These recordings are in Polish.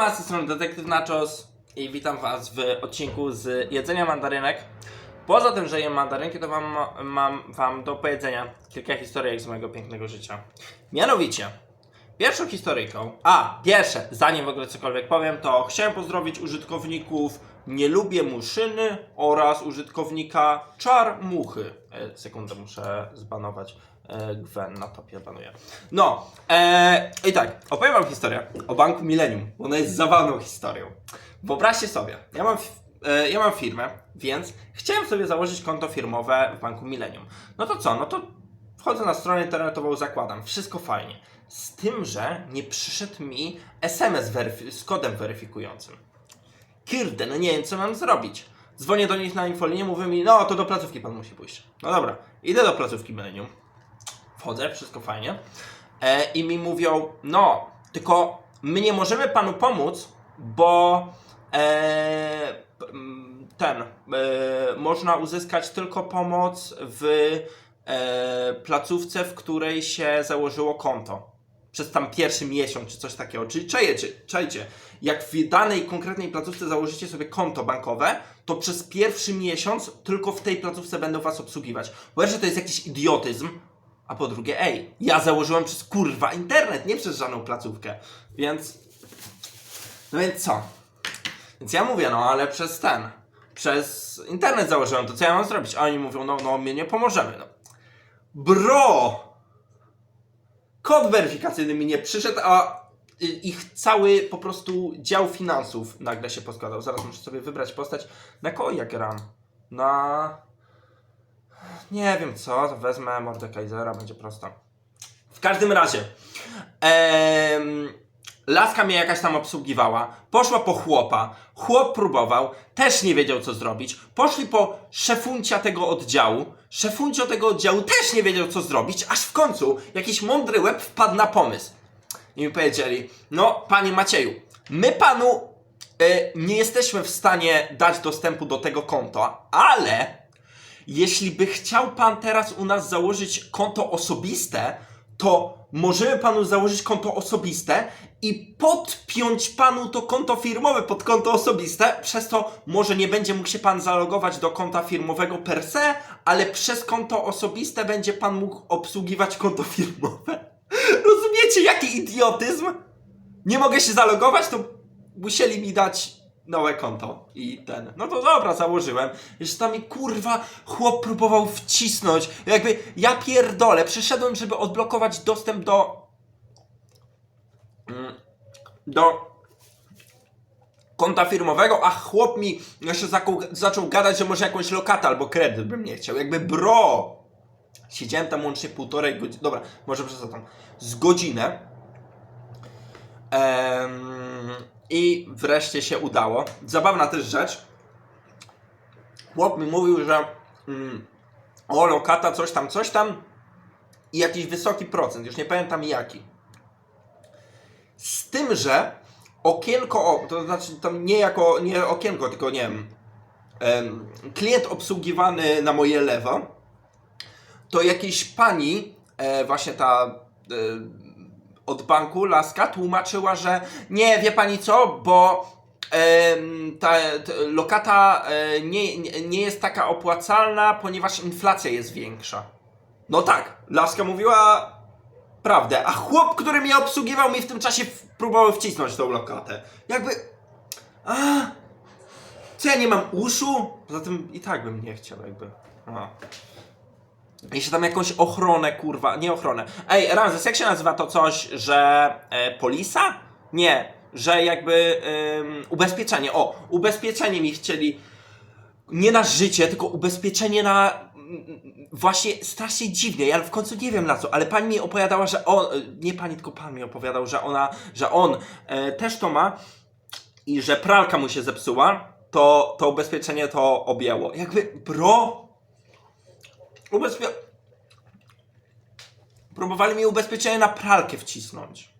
Ma z tej strony Detektyw Nachos i witam was w odcinku z jedzenia mandarynek. Poza tym, że jem mandarynki, to mam, mam wam do powiedzenia kilka historyjek z mojego pięknego życia. Mianowicie, pierwszą historyjką, a pierwsze, zanim w ogóle cokolwiek powiem, to chciałem pozdrowić użytkowników Nie lubię muszyny oraz użytkownika Czar Muchy. E, sekundę, muszę zbanować. E, Gwen na topie banuję. No, e, i tak, opowiem wam historię o Banku Millennium, ona jest zawalną historią. Wyobraźcie sobie, ja mam, e, ja mam firmę, więc chciałem sobie założyć konto firmowe w Banku Millennium. No to co, no to wchodzę na stronę internetową, zakładam, wszystko fajnie. Z tym, że nie przyszedł mi SMS z kodem weryfikującym. Kurde, no nie wiem, co mam zrobić. Dzwonię do nich na infolinię, mówią mi, no to do placówki pan musi pójść. No dobra, idę do placówki Millennium. Wchodzę, wszystko fajnie. E, I mi mówią, no, tylko my nie możemy panu pomóc, bo e, ten, e, można uzyskać tylko pomoc w e, placówce, w której się założyło konto. Przez tam pierwszy miesiąc, czy coś takiego. Czyli czajcie, czajcie, jak w danej konkretnej placówce założycie sobie konto bankowe, to przez pierwszy miesiąc tylko w tej placówce będą was obsługiwać. Po pierwsze, to jest jakiś idiotyzm, a po drugie, ej, ja założyłem przez kurwa internet, nie przez żadną placówkę. Więc. No więc co? Więc ja mówię, no ale przez ten. Przez internet założyłem, to co ja mam zrobić? A oni mówią, no, no, my nie pomożemy. No. Bro! Kod weryfikacyjny mi nie przyszedł, a ich cały po prostu dział finansów nagle się poskładał. Zaraz muszę sobie wybrać postać. Na kogo ja gram? Na. Nie wiem co, to wezmę Mordekaisera, będzie prosto. W każdym razie, em, laska mnie jakaś tam obsługiwała, poszła po chłopa, chłop próbował, też nie wiedział co zrobić, poszli po szefuncia tego oddziału, szefuncio tego oddziału też nie wiedział co zrobić, aż w końcu jakiś mądry łeb wpadł na pomysł. I mi powiedzieli, no panie Macieju, my panu e, nie jesteśmy w stanie dać dostępu do tego konta, ale jeśli by chciał pan teraz u nas założyć konto osobiste, to możemy panu założyć konto osobiste i podpiąć panu to konto firmowe pod konto osobiste. Przez to może nie będzie mógł się pan zalogować do konta firmowego per se, ale przez konto osobiste będzie pan mógł obsługiwać konto firmowe. Rozumiecie, jaki idiotyzm? Nie mogę się zalogować, to musieli mi dać nowe konto i ten. No to dobra, założyłem. Jeszcze tam mi kurwa chłop próbował wcisnąć. Jakby ja pierdolę, przyszedłem, żeby odblokować dostęp do. mm, do konta firmowego, a chłop mi jeszcze zaczął, gadać, że może jakąś lokatę albo kredyt bym nie chciał. Jakby bro! Siedziałem tam łącznie półtorej godziny. Dobra, może przesadzam. Z godzinę. Em, I wreszcie się udało. Zabawna też rzecz. Chłop mi mówił, że mm, o lokata, coś tam, coś tam i jakiś wysoki procent, już nie pamiętam jaki. Z tym, że okienko, to znaczy tam nie jako, nie okienko, tylko nie wiem, em, klient obsługiwany na moje lewo, to jakiejś pani, e, właśnie ta e, od banku, laska, tłumaczyła, że nie, wie pani co, bo ta, ta lokata e, nie, nie, jest taka opłacalna, ponieważ inflacja jest większa. No tak, laska mówiła prawdę, a chłop, który mnie obsługiwał, mi w tym czasie próbował wcisnąć tą lokatę. Jakby... A, co ja nie mam uszu? Poza tym i tak bym nie chciał, jakby. A. Jeszcze tam jakąś ochronę, kurwa, nie ochronę. Ej, Ramzes, jak się nazywa to coś, że e, polisa? Nie, że jakby ubezpieczenie. O, ubezpieczenie mi chcieli nie na życie, tylko ubezpieczenie na właśnie strasznie dziwnie. Ja w końcu nie wiem na co, ale pani mi opowiadała, że on, e, nie pani, tylko pan mi opowiadał, że ona, że on e, też to ma i że pralka mu się zepsuła, to to ubezpieczenie to objęło. Jakby, bro, ubezpie... Próbowali mi ubezpieczenie na pralkę wcisnąć.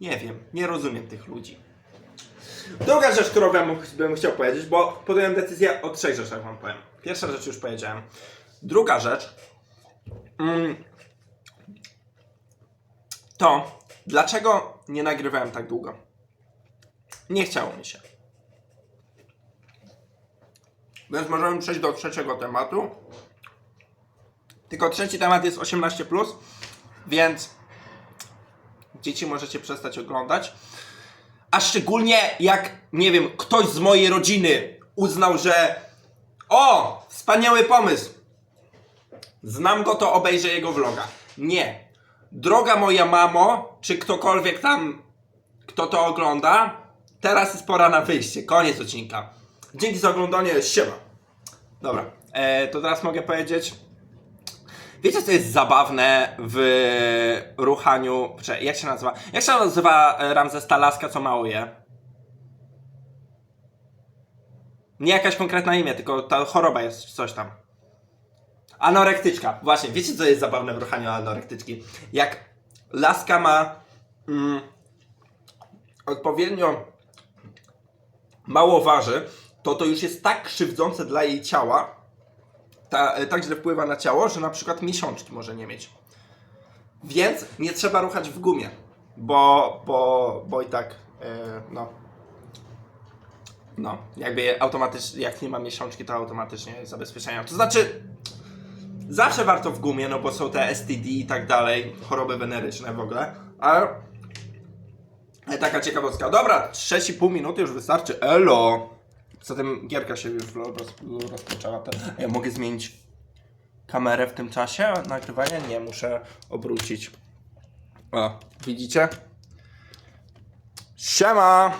Nie wiem, nie rozumiem tych ludzi. Druga rzecz, którą wam bym chciał powiedzieć, bo podjąłem decyzję o trzech rzeczach wam powiem. Pierwsza rzecz już powiedziałem. Druga rzecz mm, to dlaczego nie nagrywałem tak długo? nie chciało mi się. Więc możemy przejść do trzeciego tematu. Tylko trzeci temat jest 18, więc dzieci możecie przestać oglądać. A szczególnie jak, nie wiem, ktoś z mojej rodziny uznał, że o, wspaniały pomysł. Znam go, to obejrzę jego vloga. Nie. Droga moja mamo, czy ktokolwiek tam, kto to ogląda, teraz jest pora na wyjście. Koniec odcinka. Dzięki za oglądanie. Siema. Dobra, e, to teraz mogę powiedzieć. Wiecie, co jest zabawne w ruchaniu. Czekaj, jak się nazywa? Jak się nazywa e, Ramzes ta laska, co małuje? Nie jakaś konkretna imię, tylko ta choroba jest coś tam. Anorektyczka. Właśnie, wiecie, co jest zabawne w ruchaniu anorektyczki? Jak laska ma mm, odpowiednio mało waży, to to już jest tak krzywdzące dla jej ciała, ta, e, tak źle wpływa na ciało, że na przykład miesiączki może nie mieć. Więc nie trzeba ruchać w gumie, bo, bo, bo i tak, e, no, no, jakby automatycznie, jak nie ma miesiączki, to automatycznie zabezpieczenia. To znaczy, zawsze warto w gumie, no bo są te STD i tak dalej, choroby weneryczne w ogóle, ale taka ciekawostka. Dobra, 6,5 minuty już wystarczy. Elo! Zatem gierka się już roz, rozpoczęła. Ja mogę zmienić kamerę w tym czasie nagrywania? Nie, muszę obrócić. O, widzicie? Siema!